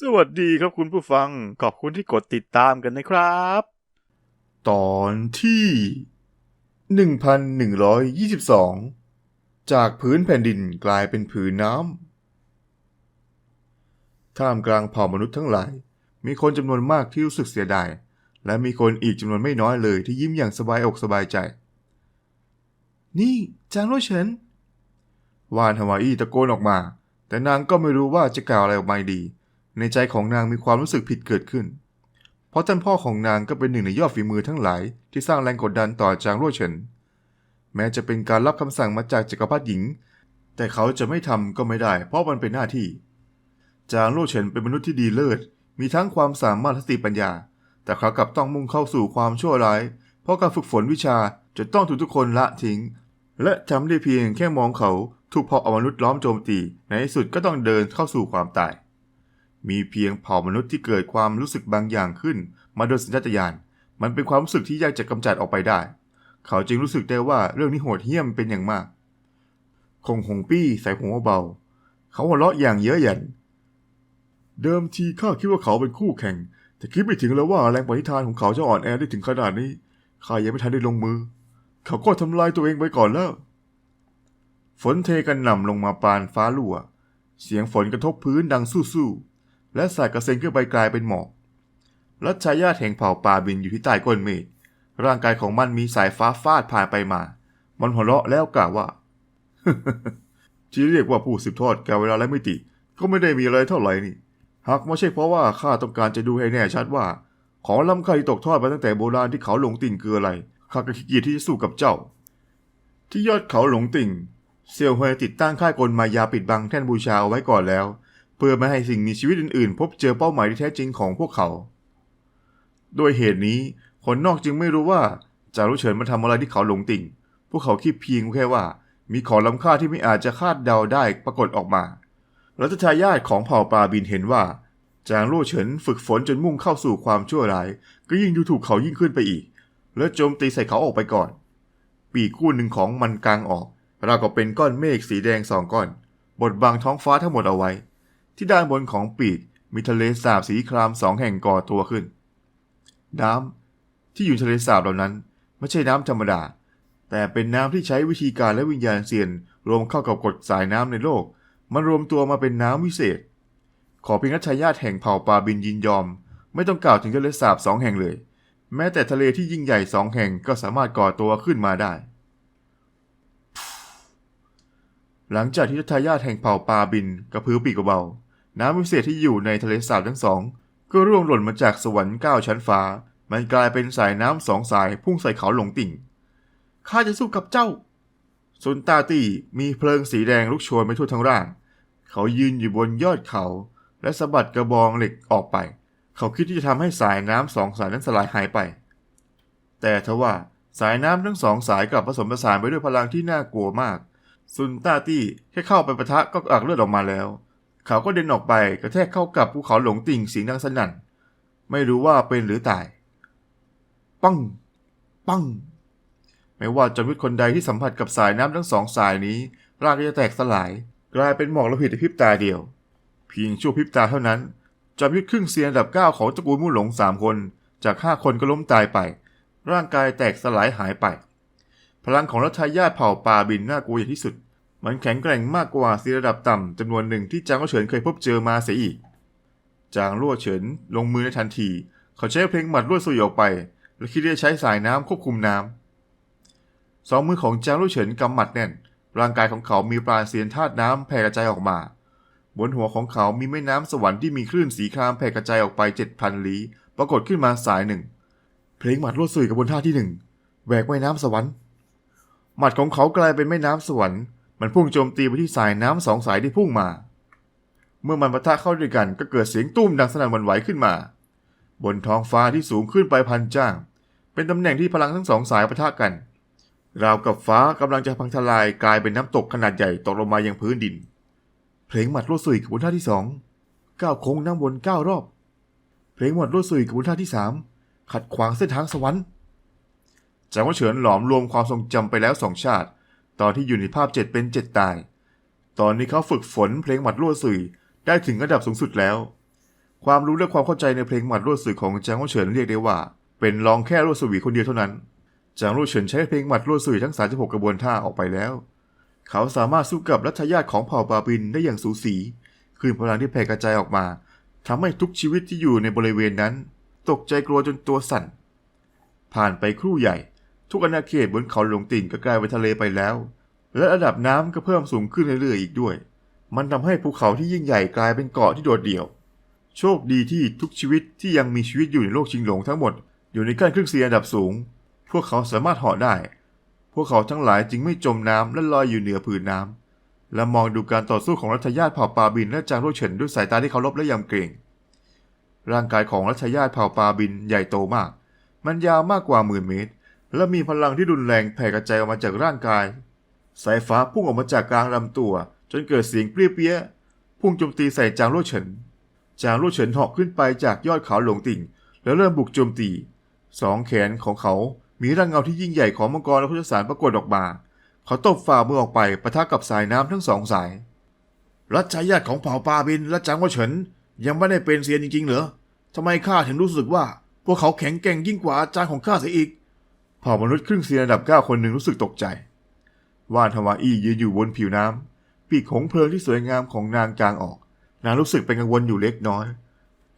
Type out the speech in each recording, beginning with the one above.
สวัสดีครับคุณผู้ฟัง ขอบคุณที่กดติดตามกันนะครับ ตอนที่ 1122 จากพื้นแผ่นดินกลายเป็นผืนน้ำท่ามกลางเผ่ามนุษย์ทั้งหลาย มีคนจำนวนมากที่รู้สึกเสียดาย และมีคนอีกจำนวนไม่น้อยเลยที่ยิ้มอย่างสบายอกสบายใจ นี่จางโรเฉินวานฮาวาอีตะโกนออกมา แต่นางก็ไม่รู้ว่าจะกล่าวอะไรออกมาดี ในใจของนางมีความรู้สึกผิดเกิดขึ้น เพราะท่านพ่อของนางก็เป็นหนึ่งในยอดฝีมือทั้งหลายที่สร้างแรงกดดันต่อจางรั่วเฉิน แม้จะเป็นการรับคำสั่งมาจากจักรพรรดิหญิง แต่เขาจะไม่ทำก็ไม่ได้ เพราะมันเป็นหน้าที่ จางรั่วเฉินเป็นมนุษย์ที่ดีเลิศ มีทั้งความสามารถและสติปัญญา แต่เขากลับต้องมุ่งเข้าสู่ความชั่วร้าย เพราะการฝึกฝนวิชาจนต้องถูกทุกคนละทิ้ง และทำได้เพียงแค่มองเขาถูกเผ่าอมนุษย์ล้อมโจมตี ในที่สุดก็ต้องเดินเข้าสู่ความตาย มีเพียงเผ่ามนุษย์ที่เกิดความรู้สึกบางอย่างขึ้น มาโดยสัญชาตญาณ มันเป็นความรู้สึกที่ยากจะกำจัดออกไปได้ เขาจึงรู้สึกได้ว่าเรื่องนี้โหดเหี้ยมเป็นอย่างมาก คงหงปี้ใส่หัวเบา เขาหัวเราะอย่างเย้ยหยัน เดิมทีข้าคิดว่าเขาเป็นคู่แข่ง แต่คิดไม่ถึงเลยว่าแรงปณิธานของเขาจะอ่อนแอได้ถึงขนาดนี้ ข้ายังไม่ทันได้ลงมือ เขาก็ทำลายตัวเองไปก่อนแล้ว ฝนเทกันหน่ำลงมาปานฟ้าลั่ว เสียงฝนกระทบพื้นดังสู้ๆ และสายกระเซ็นขึ้นไปกลายเป็นหมอกรัชายาแห่งเผ่าป่าบินอยู่ที่ใต้ก้นเมฆร่างกายของมันมีสายฟ้าฟาดผ่านไปมา มันหัวเราะแล้วกล่าวว่าที่เรียกว่าผู้สืบทอดแก่เวลาและมิติ ก็ไม่ได้มีอะไรเท่าไหร่นี่ หากไม่ใช่เพราะว่าข้าต้องการจะดูให้แน่ชัดว่า ของล้ำค่าที่ตกทอดมาตั้งแต่โบราณที่เขาหลงติ่งคืออะไรข้าก็ขี้เกียจที่จะสู้กับเจ้า ที่ยอดเขาหลงติ่ง เซียวเฮยติดตั้งค่ายกลมายาปิดบังแท่นบูชาเอาไว้ก่อนแล้ว เพื่อไม่ให้สิ่งมีชีวิตอื่นๆ พบเจอเป้าหมายที่แท้จริงของพวกเขา ด้วยเหตุนี้คนนอกจึงไม่รู้ว่าจารุเฉินมาทำอะไรที่เขาหลงติ่ง พวกเขาคิดเพียงแค่ว่า มีของล้ำค่าที่ไม่อาจจะคาดเดาได้ปรากฏออกมา รัชทายาทของเผ่าปลาบินเห็นว่า จางลู่เฉินฝึกฝนจนมุ่งเข้าสู่ความชั่วร้าย ก็ยิ่งดูถูกเขายิ่งขึ้นไปอีก และโจมตีใส่เขาออกไปก่อน ปีกคู่หนึ่งของมันกลางออกราวกับเป็นก้อนเมฆสีแดงสองก้อน บดบังท้องฟ้าทั้งหมดเอาไว้ ที่ด้านบนของปีกมีทะเลสาบสีครามสองแห่งก่อตัวขึ้น น้ำที่อยู่ทะเลสาบเหล่านั้นไม่ใช่น้ำธรรมดา แต่เป็นน้ำที่ใช้วิธีการและวิญญาณเซียน รวมเข้ากับกฎสายน้ำในโลก มันรวมตัวมาเป็นน้ำวิเศษ ขอเพียงรัชญาติแห่งเผ่าปลาบินยินยอม ไม่ต้องกล่าวถึงทะเลสาบสองแห่งเลย แม้แต่ทะเลที่ยิ่งใหญ่สองแห่งก็สามารถก่อตัวขึ้นมาได้หลังจากที่ทายาทแห่งเผ่าปลาบินกระพือปีกเบา น้ำวิเศษที่อยู่ในทะเลสาบทั้งสอง ก็ร่วงหล่นมาจากสวรรค์เก้าชั้นฟ้า มันกลายเป็นสายน้ำสองสายพุ่งใส่เขาหลงติ่ง ข้าจะสู้กับเจ้าซุนตาตี้มีเพลิงสีแดงลุกโชนไปทั่วทั้งร่าง เขายืนอยู่บนยอดเขา และสะบัดกระบองเหล็กออกไป เขาคิดที่จะทำให้สายน้ำสองสายนั้นสลายหายไป แต่ทว่าสายน้ำทั้งสองสายกลับผสมผสานไปด้วยพลังที่น่ากลัวมาก ซุนตาตี้แค่เข้าไปปะทะก็อักเลือดออกมาแล้ว เขาก็เดินออกไปกระแทกเข้ากับภูเขาหลงติ่งเสียงดังสนั่น ไม่รู้ว่าเป็นหรือตาย ปัง ปัง ไม่ว่าจอมยุทธคนใดที่สัมผัสกับสายน้ำทั้งสองสายนี้ร่างก็จะแตกสลาย กลายเป็นหมอกระพิดในพริบตาเดียว เพียงชั่วพริบตาเท่านั้นจอมยุทธครึ่งเซียนระดับเก้าของตระกูลมู่หลงสามคน จากห้าคนก็ล้มตายไป ร่างกายแตกสลายหายไป พลังของรัฐายาทเผ่าปลาบินน่ากลัวอย่างที่สุด มันแข็งแกร่งมากกว่าเซีระดับต่ำจำนวนหนึ่งที่จางก็เฉินเคยพบเจอมาเสียอีก จางรั่วเฉินลงมือในทันที เขาใช้เพลงหมัดลวดสุยออกไป และคิดจะใช้สายน้ำควบคุมน้ำสองมือของจางลู่เฉินกำหมัดแน่น ร่างกายของเขามีปราณเสียนธาตุน้ำแผ่กระจายออกมา บนหัวของเขามีแม่น้ำสวรรค์ที่มีคลื่นสีครามแผ่กระจายออกไปเจ็ดพันลี้ปรากฏขึ้นมาสายหนึ่ง เพลงหมัดลวดสุยกับบนท่าที่หนึ่งแหวกแม่น้ำสวรรค์หมัดของเขากลายเป็นแม่น้ำสวรรค์ มันพุ่งโจมตีไปที่สายน้ำสองสายที่พุ่งมา เมื่อมันปะทะเข้าด้วยกันก็เกิดเสียงตุ้มดังสนั่นวันไหวขึ้นมา บนท้องฟ้าที่สูงขึ้นไปพันจ้าง เป็นตำแหน่งที่พลังทั้งสองสายปะทะกัน ราวกับฟ้ากำลังจะพังทลายกลายเป็นน้ำตกขนาดใหญ่ตกลงมายังพื้นดิน เพลงหมัดลวดสุยกับบนท่าที่สองก้าวโค้งนั่งบนก้ารอบ เพลงหมัดลวดสุยกับบนท่าที่สามขัดขวางเส้นทางสวรรค์จางว่าเฉินหลอมรวมความทรงจำไปแล้วสองชาติ ตอนที่อยู่ในภาพเจ็ดเป็นเจ็ดตาย ตอนนี้เขาฝึกฝนเพลงหมัดลวดสุยได้ถึงระดับสูงสุดแล้ว ความรู้และความเข้าใจในเพลงหมัดรวสื่อของจางโอเฉินเรียกได้ว่า เป็นรองแค่รวสวีคนเดียวเท่านั้น จางโอเฉินใช้เพลงหมัดรวสื่อทั้ง 36 กระบวนท่าออกไปแล้ว เขาสามารถสู้กับรัฐญาติของเผ่าปาบินได้อย่างสูสีคืนพลังที่แผ่กระจายออกมาทำให้ทุกชีวิตที่อยู่ในบริเวณนั้น ตกใจกลัวจนตัวสั่น ผ่านไปครู่ใหญ่ ทุกอาณาเขตบนเขาหลงติ่งก็กลายเป็นทะเลไปแล้ว และระดับน้ำก็เพิ่มสูงขึ้นเรื่อยๆอีกด้วย มันทำให้ภูเขาที่ยิ่งใหญ่กลายเป็นเกาะที่โดดเดี่ยว โชคดีที่ทุกชีวิตที่ยังมีชีวิตอยู่ในโลกชิงหลงทั้งหมด อยู่ในขั้นครึ่งเสียอันดับสูง พวกเขาสามารถเหาะได้ พวกเขาทั้งหลายจึงไม่จมน้ำและลอยอยู่เหนือผืนน้ำและมองดูการต่อสู้ของรัฐญาติเผ่าปาบินและจางโรเฉินด้วยสายตาที่เคารพและยำเกรงร่างกายของรัชญาติเผ่าปาบินใหญ่โตมาก มันยาวมากกว่าหมื่นเมตร และมีพลังที่รุนแรงแผ่กระจายออกมาจากร่างกาย สายฟ้าพุ่งออกมาจากกลางลำตัว จนเกิดเสียงเปรี้ยเปี้ย พุ่งโจมตีใส่จางโรเฉิน จางโรเฉินเหาะขึ้นไปจากยอดเขาหลงติ่ง แล้วเริ่มบุกโจมตี สองแขนของเขา มีร่างเงาที่ยิ่งใหญ่ของมังกรและพุทธสารปรากฏออกมา เขาตบฝ่ามือออกไปปะทะกับสายน้ำทั้งสองสาย รัชญาติของเผ่าปาบินและจางโรเฉินยังไม่ได้เป็นเซียนจริงๆเหรอทำไมข้าถึงรู้สึกว่าพวกเขาแข็งแกร่งยิ่งกว่าอาจารย์ของข้าเสียอีก เผ่ามนุษย์ครึ่งเซียนระดับเก้าคนหนึ่งรู้สึกตกใจ ว่านทวาอียืนอยู่บนผิวน้ำปีกของเพลิงที่สวยงามของนางจางออก นางรู้สึกเป็นกังวลอยู่เล็กน้อย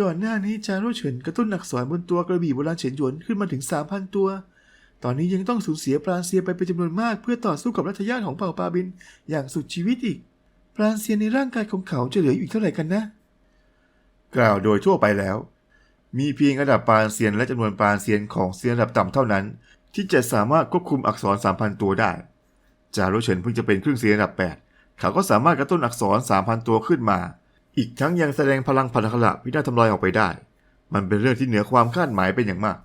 ก่อนหน้านี้จารุเฉินกระตุ้นอักษรบนตัวกระบี่โบราณเฉินหยวนขึ้นมาถึงสามพันตัว ตอนนี้ยังต้องสูญเสียปราณเซียไปเป็นจำนวนมากเพื่อต่อสู้กับรัฐญาติของเผ่าปาบินอย่างสุดชีวิตอีก ปราณเซียในร่างกายของเขาจะเหลืออยู่อีกเท่าไหร่กันนะ กล่าวโดยทั่วไปแล้วมีเพียงระดับปานเซียนและจำนวนปานเซียนของเซียนระดับต่ำเท่านั้น ที่จะสามารถควบคุมอักษร 3,000 ตัวได้ จารุเฉินเพิ่งจะเป็นครึ่งเซียนระดับ 8 เขาก็สามารถกระตุ้นอักษร 3,000 ตัวขึ้นมา อีกทั้งยังแสดงพลังพันธะขละพินาศทำลายออกไปได้ มันเป็นเรื่องที่เหนือความคาดหมายเป็นอย่างมาก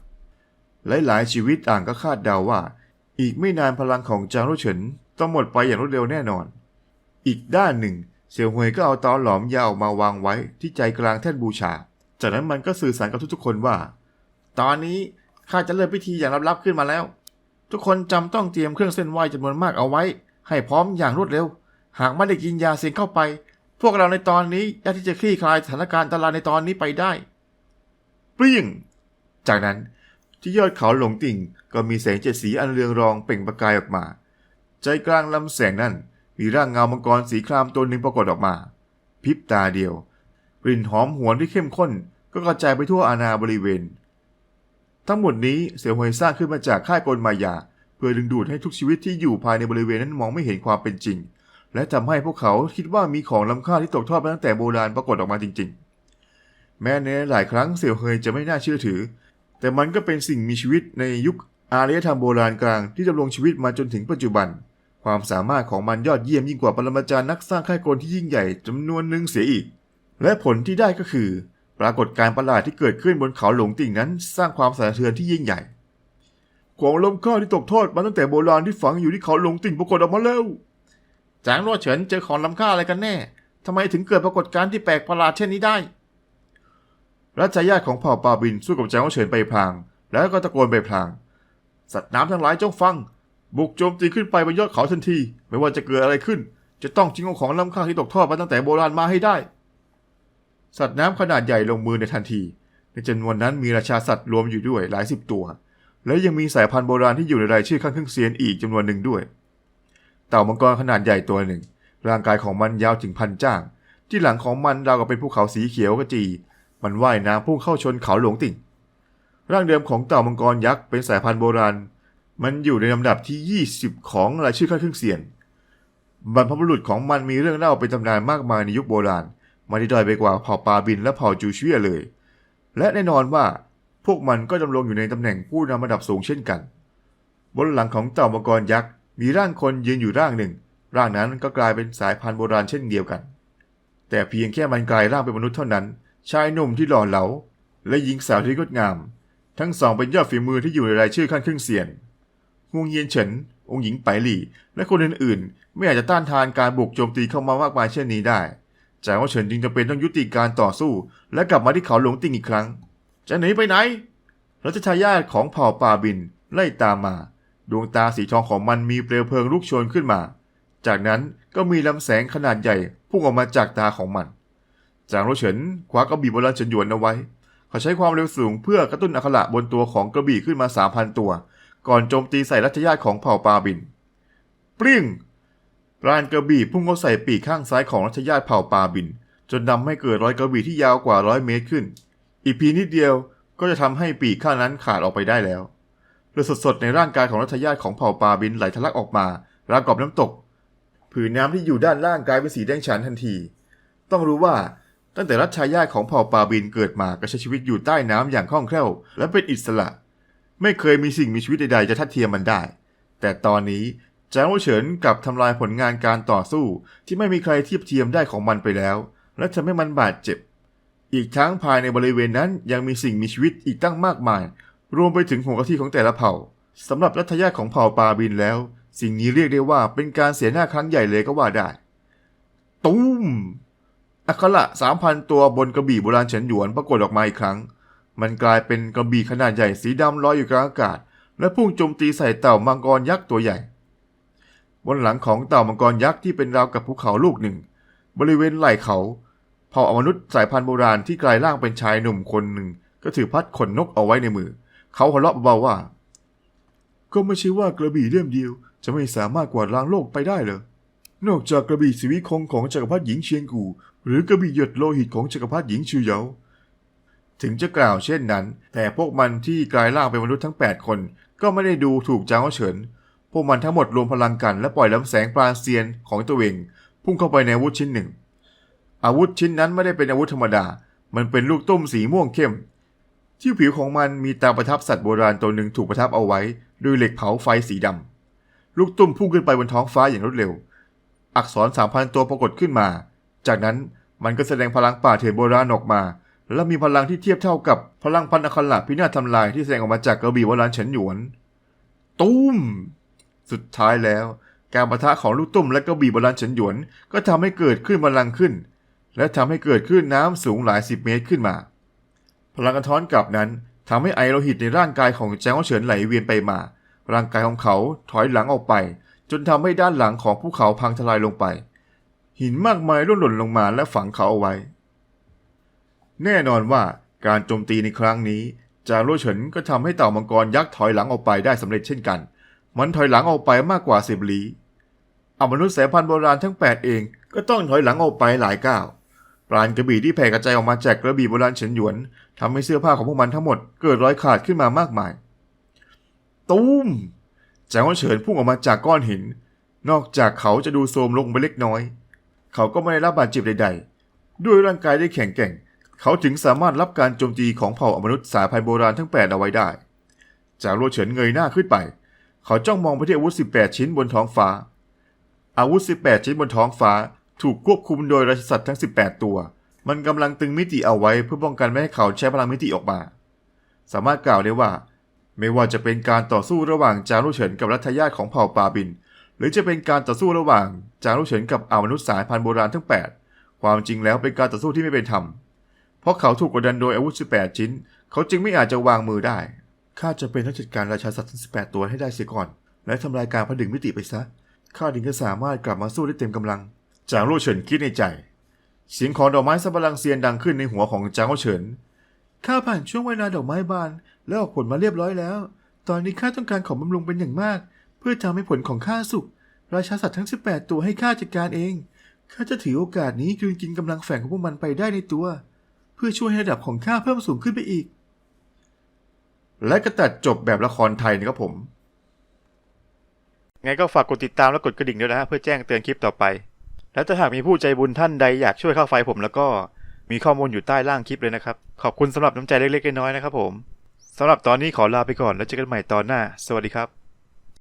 หลายๆ ชีวิตต่างก็คาดเดาว่า อีกไม่นานพลังของจางรุเฉินต้องหมดไปอย่างรวดเร็วแน่นอน อีกด้านหนึ่งเสี่ยวหวยก็เอาตอหลอมยาวมาวางไว้ที่ใจกลางแท่นบูชา จากนั้นมันก็สื่อสารกับทุกๆคนว่า ตอนนี้ ข้าจะเริ่มพิธีอย่างลับๆขึ้นมาแล้ว ทุกคนจำต้องเตรียมเครื่องเส้นไหว้จำนวนมากเอาไว้ ให้พร้อมอย่างรวดเร็ว หากไม่ได้กินยาเสียงเข้าไป พวกเราในตอนนี้ยากที่จะคลี่คลายสถานการณ์ตรายในตอนนี้ไปได้เปรี้ยงจากนั้นที่ยอดเขาหลงติ่งก็มีแสงเจ็ดสีอันเรืองรองเปล่งประกายออกมา ใจกลางลำแสงนั้นมีร่างเงามังกรสีครามตัวหนึ่งปรากฏออกมาพริบตาเดียว กลิ่นหอมหวนที่เข้มข้นก็กระจายไปทั่วอาณาบริเวณ ทั้งหมดนี้เสี่ยวหวยสร้างขึ้นมาจากค่ายกลมายา เพื่อดึงดูดให้ทุกชีวิตที่อยู่ภายในบริเวณนั้นมองไม่เห็นความเป็นจริง และทำให้พวกเขาคิดว่ามีของล้ำค่าที่ตกทอดมาตั้งแต่โบราณปรากฏออกมาจริง ๆ แม้ในหลายครั้งเสี่ยวเฮยจะไม่น่าเชื่อถือ แต่มันก็เป็นสิ่งมีชีวิตในยุคอารยธรรมโบราณกลางที่ดำรงชีวิตมาจนถึงปัจจุบัน ความสามารถของมันยอดเยี่ยมยิ่งกว่าปรมาจารย์นักสร้างค่ายกลที่ยิ่งใหญ่จำนวนหนึ่งเสียอีก และผลที่ได้ก็คือ ปรากฏการประหลาดที่เกิดขึ้นบนเขาหลงติ่งนั้น สร้างความสะเทือนที่ยิ่งใหญ่ ของล้ำค่าที่ตกทอดมาตั้งแต่โบราณที่ฝังอยู่ที่เขาหลงติ่งปรากฏออกมาแล้วจางรัวเฉินเจอของล้ำค่าอะไรกันแน่ทำไมถึงเกิดปรากฏการณ์ที่แปลกประหลาดเช่นนี้ได้ รัชญาติของเผ่าปาบินสู้กับจางรัวเฉินไปพลาง แล้วก็ตะโกนไปพลาง สัตว์น้ำทั้งหลายจงฟัง บุกโจมตีขึ้นไปบนยอดเขาทันที ไม่ว่าจะเกิดอะไรขึ้น จะต้องชิงเอาของล้ำค่าที่ตกทอดมาตั้งแต่โบราณมาให้ได้ สัตว์น้ำขนาดใหญ่ลงมือในทันที ในจำนวนนั้นมีราชาสัตว์รวมอยู่ด้วยหลายสิบตัว และยังมีสายพันธุ์โบราณที่อยู่ในรายชื่อข้างเครื่องเซียนอีกจำนวนหนึ่งด้วย เต่ามังกรขนาดใหญ่ตัวหนึ่ง ร่างกายของมันยาวถึงพันจ้าง ที่หลังของมันราวกับเป็นภูเขาสีเขียวกระจี มันว่ายน้ำพุ่งเข้าชนเขาหลวงติ่ง ร่างเดิมของเต่ามังกรยักษ์เป็นสายพันธุ์โบราณ มันอยู่ในลำดับที่ 20 ของรายชื่อข้างเครื่องเสียนบรรพบุรุษของมันมีเรื่องเล่าเป็นตำนานมากมายในยุคโบราณ มันได้ด้อยไปกว่าเผ่าปาบินและเผ่าจูเชียเลย และแน่นอนว่าพวกมันก็ดำรงอยู่ในตำแหน่งผู้นำระดับสูงเช่นกัน บนหลังของเต่ามังกรยักษ์มีร่างคนยืนอยู่ร่างหนึ่ง ร่างนั้นก็กลายเป็นสายพันธุ์โบราณเช่นเดียวกัน แต่เพียงแค่มันกลายร่างเป็นมนุษย์เท่านั้น ชายหนุ่มที่หล่อเหลา และหญิงสาวที่งดงาม ทั้งสองเป็นยอดฝีมือที่อยู่ในรายชื่อขั้นครึ่งเสียนฮวงเยียนเฉิน องค์หญิงไปหลี่ และคนอื่นๆ ไม่อาจจะต้านทานการบุกโจมตีเข้ามามากมายเช่นนี้ได้ จางว่าเฉินจึงจะเป็นต้องยุติการต่อสู้ และกลับมาที่เขาหลวงติงอีกครั้ง จะหนีไปไหนรัชทายาทของเผ่าป่าบินไล่ตามมา ดวงตาสีทองของมันมีเปลวเพลิงลุกโชนขึ้นมา จากนั้นก็มีลำแสงขนาดใหญ่พุ่งออกมาจากตาของมัน จางโรเฉินคว้ากระบี่โบราณเฉินหยวนเอาไว้ เขาใช้ความเร็วสูงเพื่อกระตุ้นอัคระบนตัวของกระบี่ขึ้นมา3,000ตัว ก่อนโจมตีใส่รัชญาติของเผ่าปาบินปริ้ง ปราณกระบี่พุ่งเข้าใส่ปีกข้างซ้ายของรัชญาติเผ่าปาบิน จนนำให้เกิดรอยกระบี่ที่ยาวกว่าร้อยเมตรขึ้น อีกเพียงนิดเดียวก็จะทำให้ปีกข้างนั้นขาดออกไปได้แล้วเลือดสดๆในร่างกายของรัชญาติของเผ่าปาบินไหลทะลักออกมาราวกับน้ำตก ผืนน้ำที่อยู่ด้านล่างกลายเป็นสีแดงฉานทันที ต้องรู้ว่าตั้งแต่รัชชาติของเผ่าปาบินเกิดมาก็ใช้ชีวิตอยู่ใต้น้ำอย่างคล่องแคล่ว และเป็นอิสระ ไม่เคยมีสิ่งมีชีวิตใดๆจะทัดเทียมมันได้ แต่ตอนนี้ จางโอเฉินกลับทำลายผลงานการต่อสู้ที่ไม่มีใครเทียบเทียมได้ของมันไปแล้ว และทำให้มันบาดเจ็บ อีกทั้งภายในบริเวณนั้นยังมีสิ่งมีชีวิตอีกตั้งมากมาย รวมไปถึงหัวกะทิของแต่ละเผ่าสำหรับรัฐญาติของเผ่าปาบินแล้ว สิ่งนี้เรียกได้ว่าเป็นการเสียหน้าครั้งใหญ่เลยก็ว่าได้ ตุ้มอัคระสามพันตัวบนกระบี่โบราณเฉินหยวนปรากฏออกมาอีกครั้ง มันกลายเป็นกระบี่ขนาดใหญ่สีดำลอยอยู่กลางอากาศ และพุ่งโจมตีใส่เต่ามังกรยักษ์ตัวใหญ่ บนหลังของเต่ามังกรยักษ์ที่เป็นราวกับภูเขาลูกหนึ่ง บริเวณไหล่เขา เผ่าอมนุษย์สายพันธุ์โบราณที่กลายร่างเป็นชายหนุ่มคนหนึ่ง ก็ถือพัดขนนกเอาไว้ในมือ เขาหัวเราะเบาๆว่า ก็ไม่ใช่ว่ากระบี่เล่มเดียว จะไม่สามารถกวาดล้างโลกไปได้เลยนอกจากกระบี่สีวิคงของจักรพรรดิหญิงเชียงกู หรือกระบี่หยดโลหิตของจักรพรรดิหญิงชื่อเยาถึงจะกล่าวเช่นนั้น แต่พวกมันที่กลายร่างเป็นมนุษย์ทั้ง 8 คน ก็ไม่ได้ดูถูกจางเฉิน พวกมันทั้งหมดรวมพลังกันและปล่อยลำแสงปราณเซียนของตัวเองพุ่งเข้าไปในอาวุธชิ้นหนึ่ง อาวุธชิ้นนั้นไม่ได้เป็นอาวุธธรรมดา มันเป็นลูกตุ้มสีม่วงเข้ม ที่ผิวของมันมีตาประทับสัตว์โบราณตัวหนึ่งถูกประทับเอาไว้ด้วยเหล็กเผาไฟสีดำลูกตุ้มพุ่งขึ้นไปบนท้องฟ้าอย่างรวดเร็ว อักษรสามพันตัวปรากฏขึ้นมา จากนั้นมันก็แสดงพลังป่าเถื่อนโบราณออกมา และมีพลังที่เทียบเท่ากับพลังพันอัคระพินาศทำลายที่แสดงออกมาจากกระบี่โบราณเฉินหยวน ตุ้ม สุดท้ายแล้ว การประทะของลูกตุ้มและกระบี่โบราณเฉินหยวน ก็ทำให้เกิดขึ้นพลังขึ้น และทำให้เกิดขึ้นน้ำสูงหลายสิบเมตรขึ้นมา พลังกระท้อนกลับนั้นทำให้ไอโลหิตในร่างกายของแจ้งเฉินไหลเวียนไปมา ร่างกายของเขาถอยหลังออกไป จนทำให้ด้านหลังของภูเขาพังทลายลงไป หินมากมายร่วงหล่นลงมาและฝังเขาเอาไว้ แน่นอนว่าการโจมตีในครั้งนี้จางโลเฉินก็ทำให้เต่ามังกรยักษ์ถอยหลังออกไปได้สำเร็จเช่นกัน มันถอยหลังออกไปมากกว่าสิบลี้อมนุษย์สายพันธุ์โบราณทั้ง 8 เองก็ต้องถอยหลังออกไปหลายก้าวปราณกระบี่ที่แผ่กระจายออกมาจากกระบี่โบราณเฉินหยวนทำให้เสื้อผ้าของพวกมันทั้งหมดเกิดรอยขาดขึ้นมามากมาย ตูมจางเฉินพุ่งออกมาจากก้อนหิน นอกจากเขาจะดูโทรมลงไปเล็กน้อย เขาก็ไม่ได้รับบาดเจ็บใด ๆ ด้วยร่างกายได้แข็งแกร่ง เขาถึงสามารถรับการโจมตีของเผ่าอมนุษย์สายพันธุ์โบราณทั้ง 8 เอาไว้ได้ จากโลเฉินเงยหน้าขึ้นไป เขาจ้องมองไปที่อาวุธ 18 ชิ้นบนท้องฟ้า อาวุธ 18 ชิ้นบนท้องฟ้า ถูกควบคุมโดยราชสัตว์ทั้ง 18 ตัว มันกำลังตึงมิติเอาไว้เพื่อป้องกันไม่ให้เขาใช้พลังมิติออกมา สามารถกล่าวได้ว่า ไม่ว่าจะเป็นการต่อสู้ระหว่างจางลู่เฉินกับรัฐญาติของเผ่าปาบิน หรือจะเป็นการต่อสู้ระหว่างจางลู่เฉินกับอามนุษย์สายพันธุ์โบราณทั้ง 8 ความจริงแล้วเป็นการต่อสู้ที่ไม่เป็นธรรม เพราะเขาถูกกดดันโดยอาวุธ 18 ชิ้น เขาจึงไม่อาจจะวางมือได้ ข้าจะเป็นทั้งจัดการราชาสัตว์ทั้ง18 ตัวให้ได้เสียก่อน และทำลายการผดึงมิติไปซะ ข้าถึงจะสามารถกลับมาสู้ได้เต็มกำลัง จางลู่เฉินคิดในใจ เสียงของดอกไม้สับปะรังเซียนดังขึ้นในหัวของจางลู่เฉิน ข้าผ่านช่วงเวลาดอกไม้บาน และออกผลมาเรียบร้อยแล้ว ตอนนี้ข้าต้องการของบำรุงเป็นอย่างมาก เพื่อทำให้ผลของข้าสุก ราชาสัตว์ทั้ง 18 ตัวให้ข้าจัดการเอง ข้าจะถือโอกาสนี้กลืนกินกำลังแฝงของพวกมันไปได้ในตัว เพื่อช่วยให้ระดับของข้าเพิ่มสูงขึ้นไปอีก และก็ตัดจบแบบละครไทยนะครับผม ไงก็ฝากกดติดตามและกดกระดิ่งด้วยนะฮะเพื่อแจ้งเตือนคลิปต่อไป และถ้าหากมีผู้ใจบุญท่านใดอยากช่วยเข้าไฟผมแล้วก็มีข้อมูลอยู่ใต้ล่างคลิปเลยนะครับ ขอบคุณสำหรับน้ำใจเล็กๆน้อยๆนะครับผมสำหรับตอนนี้ขอลาไปก่อนแล้วเจอกันใหม่ตอนหน้า สวัสดีครับ